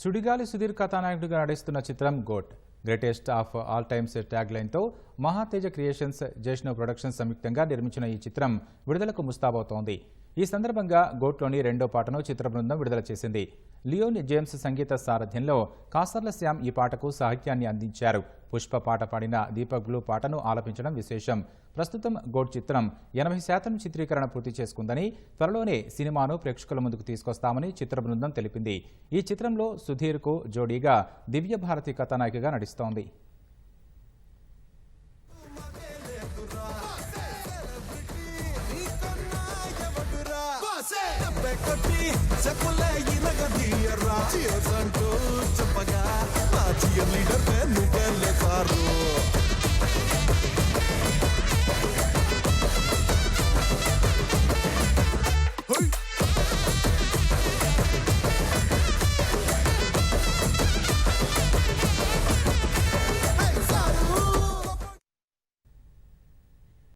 సుడిగాలి సుధీర్ కథానాయకుడిగా నటిస్తున్న చిత్రం GOAT greatest of all times tag లైన్తో Mahateja creations Jaishnav productions సంయుక్తంగా నిర్మించిన ఈ చిత్రం విడుదలకు ముస్తాబవుతోంది. ఈ సందర్భంగా గోట్లోని రెండో పాటను చిత్ర బృందం విడుదల చేసింది. లియోన్ జేమ్స్ సంగీత సారథ్యంలో కాసర్ల శ్యామ్ ఈ పాటకు సాహిత్యాన్ని అందించారు. పుష్ప పాట పాడిన దీపక్ బ్లూ పాటను ఆలపించడం విశేషం. ప్రస్తుతం గోడ్ చిత్రం ఎనభై శాతం చిత్రీకరణ పూర్తి చేసుకుందని త్వరలోనే సినిమాను ప్రేక్షకుల ముందుకు తీసుకొస్తామని చిత్ర బృందం తెలిపింది. ఈ చిత్రంలో సుధీర్కు జోడీగా దివ్య భారతి కథానాయికగా నటిస్తోంది. కొట్టి చెప్పులే ఇరగదీయరా చీర్స్ అంటూ చెప్పగా మా చీర్ లీడర్ నువ్వెళ్ళే సారు